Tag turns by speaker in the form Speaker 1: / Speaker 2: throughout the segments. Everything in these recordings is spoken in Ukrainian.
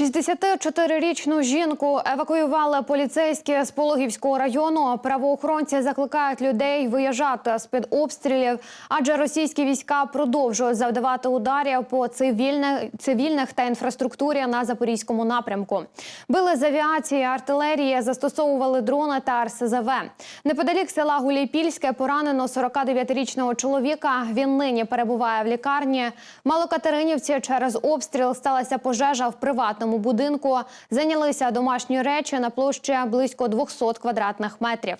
Speaker 1: 64-річну жінку евакуювали поліцейські з Пологівського району. Правоохоронці закликають людей виїжджати з під обстрілів, адже російські війська продовжують завдавати ударів по цивільних, цивільних та інфраструктурі на запорізькому напрямку. Били з авіації, артилерії, застосовували дрони та РСЗВ. Неподалік села Гуляйпільське поранено 49-річного чоловіка. Він нині перебуває в лікарні. Малокатеринівці через обстріл сталася пожежа в приватному будинку. Зайнялися домашні речі на площі близько 200 квадратних метрів.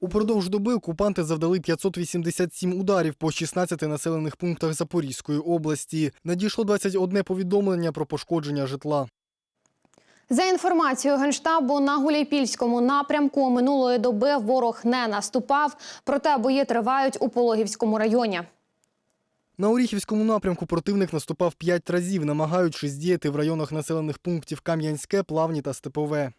Speaker 2: Упродовж доби окупанти завдали 587 ударів по 16 населених пунктах Запорізької області. Надійшло 21 повідомлення про пошкодження житла.
Speaker 1: За інформацією генштабу на Гуляйпільському напрямку минулої доби ворог не наступав, проте бої тривають у Пологівському районі.
Speaker 2: На Оріхівському напрямку противник наступав п'ять разів, намагаючись діяти в районах населених пунктів Кам'янське, Плавні та Степове.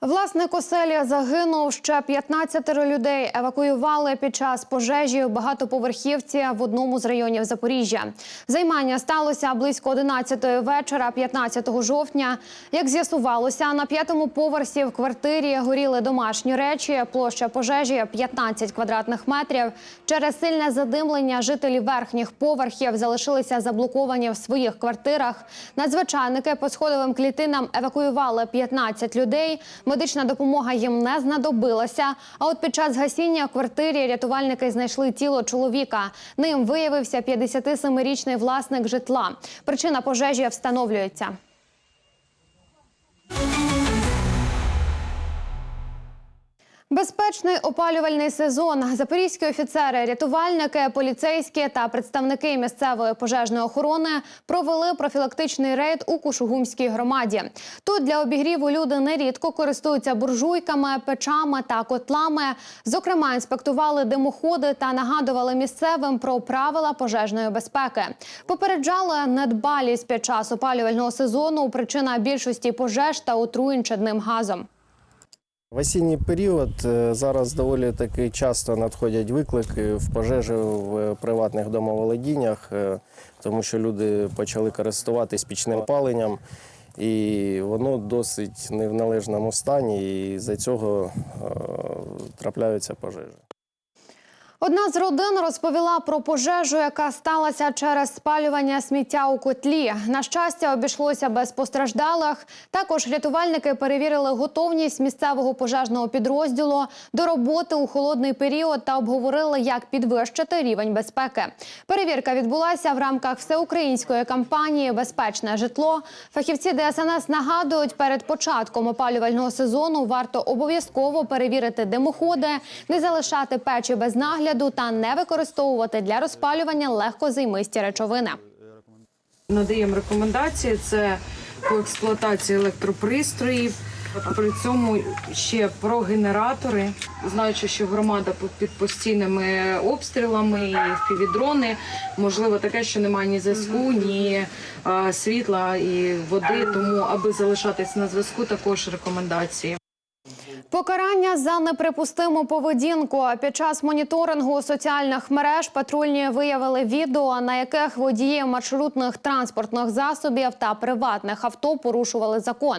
Speaker 1: Власник оселі загинув. Ще 15 людей евакуювали під час пожежі в багатоповерхівці в одному з районів Запоріжжя. Займання сталося близько 11 вечора, 15 жовтня. Як з'ясувалося, на п'ятому поверсі в квартирі горіли домашні речі. Площа пожежі 15 квадратних метрів. Через сильне задимлення жителі верхніх поверхів залишилися заблоковані в своїх квартирах. Надзвичайники по сходовим клітинам евакуювали 15 людей. Медична допомога їм не знадобилася. А от під час гасіння квартирі рятувальники знайшли тіло чоловіка. Ним виявився 57-річний власник житла. Причина пожежі встановлюється. Безпечний опалювальний сезон. Запорізькі офіцери, рятувальники, поліцейські та представники місцевої пожежної охорони провели профілактичний рейд у Кушугумській громаді. Тут для обігріву люди нерідко користуються буржуйками, печами та котлами. Зокрема, інспектували димоходи та нагадували місцевим про правила пожежної безпеки. Попереджали недбалість під час опалювального сезону. Причина більшості пожеж та отруєнь чадним газом.
Speaker 3: В осінній період е, зараз доволі таки часто надходять виклики в пожежі в приватних домоволодіннях, е, тому що люди почали користуватись пічним паленням, і воно досить не в належному стані, і за цього е, трапляються пожежі.
Speaker 1: Одна з родин розповіла про пожежу, яка сталася через спалювання сміття у котлі. На щастя, обійшлося без постраждалих. Також рятувальники перевірили готовність місцевого пожежного підрозділу до роботи у холодний період та обговорили, як підвищити рівень безпеки. Перевірка відбулася в рамках всеукраїнської кампанії Безпечне житло. Фахівці ДСНС нагадують, перед початком опалювального сезону варто обов'язково перевірити димоходи, не залишати печі без нагляду та не використовувати для розпалювання легкозаймисті речовини.
Speaker 4: Надаємо рекомендації це по експлуатації електропристроїв. При цьому ще про генератори, знаючи, що громада під постійними обстрілами і впівдрони, можливо таке, що немає ні зв'язку, ні світла і води. Тому, аби залишатись на зв'язку, також рекомендації.
Speaker 1: Покарання за неприпустиму поведінку під час моніторингу соціальних мереж патрульні виявили відео, на яких водії маршрутних транспортних засобів та приватних авто порушували закон.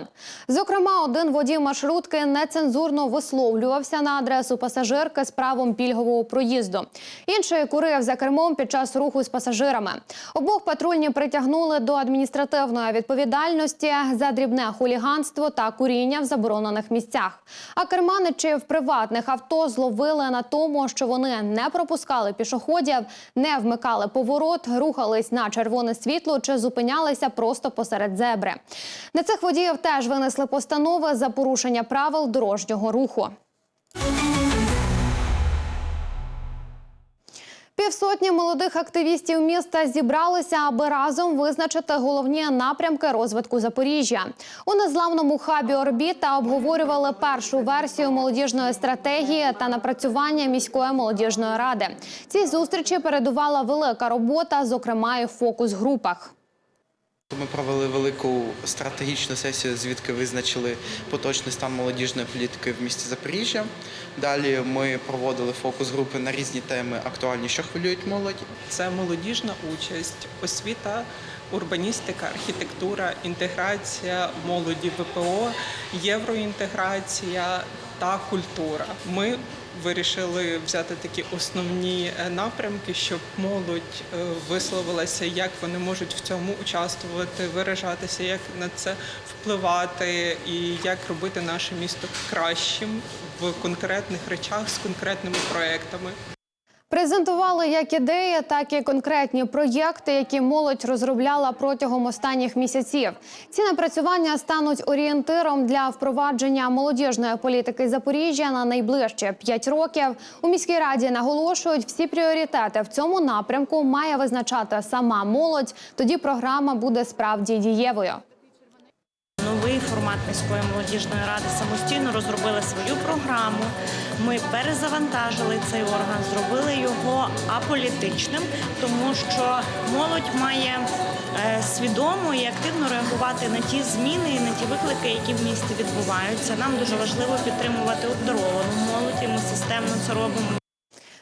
Speaker 1: Зокрема, один водій маршрутки нецензурно висловлювався на адресу пасажирки з правом пільгового проїзду. Інший курив за кермом під час руху з пасажирами. Обох патрульні притягнули до адміністративної відповідальності за дрібне хуліганство та куріння в заборонених місцях. А керманичів приватних авто зловили на тому, що вони не пропускали пішоходів, не вмикали поворот, рухались на червоне світло чи зупинялися просто посеред зебри. На цих водіїв теж винесли постанови за порушення правил дорожнього руху. Півсотні молодих активістів міста зібралися, аби разом визначити головні напрямки розвитку Запоріжжя. У незламному хабі орбіта обговорювали першу версію молодіжної стратегії та напрацювання міської молодіжної ради. Цій зустрічі передувала велика робота, зокрема і в фокус-групах.
Speaker 5: Ми провели велику стратегічну сесію, звідки визначили поточний стан молодіжної політики в місті Запоріжжя. Далі ми проводили фокус-групи на різні теми актуальні, що хвилюють молодь.
Speaker 6: Це молодіжна участь, освіта, урбаністика, архітектура, інтеграція молоді ВПО, євроінтеграція та культура. Ми вирішили взяти такі основні е, напрямки, щоб молодь е, висловилася, як вони можуть в цьому участвувати, виражатися, як на це впливати і як робити наше місто кращим в конкретних речах з конкретними проектами.
Speaker 1: Презентували як ідеї, так і конкретні проєкти, які молодь розробляла протягом останніх місяців. Ці напрацювання стануть орієнтиром для впровадження молодіжної політики Запоріжжя на найближчі п'ять років. У міській раді наголошують, всі пріоритети в цьому напрямку має визначати сама молодь. Тоді програма буде справді дієвою.
Speaker 7: Формат міської молодіжної ради самостійно розробили свою програму. Ми перезавантажили цей орган, зробили його аполітичним, тому що молодь має е, свідомо і активно реагувати на ті зміни і на ті виклики, які в місті відбуваються. Нам дуже важливо підтримувати обдаровану молодь, і ми системно це робимо.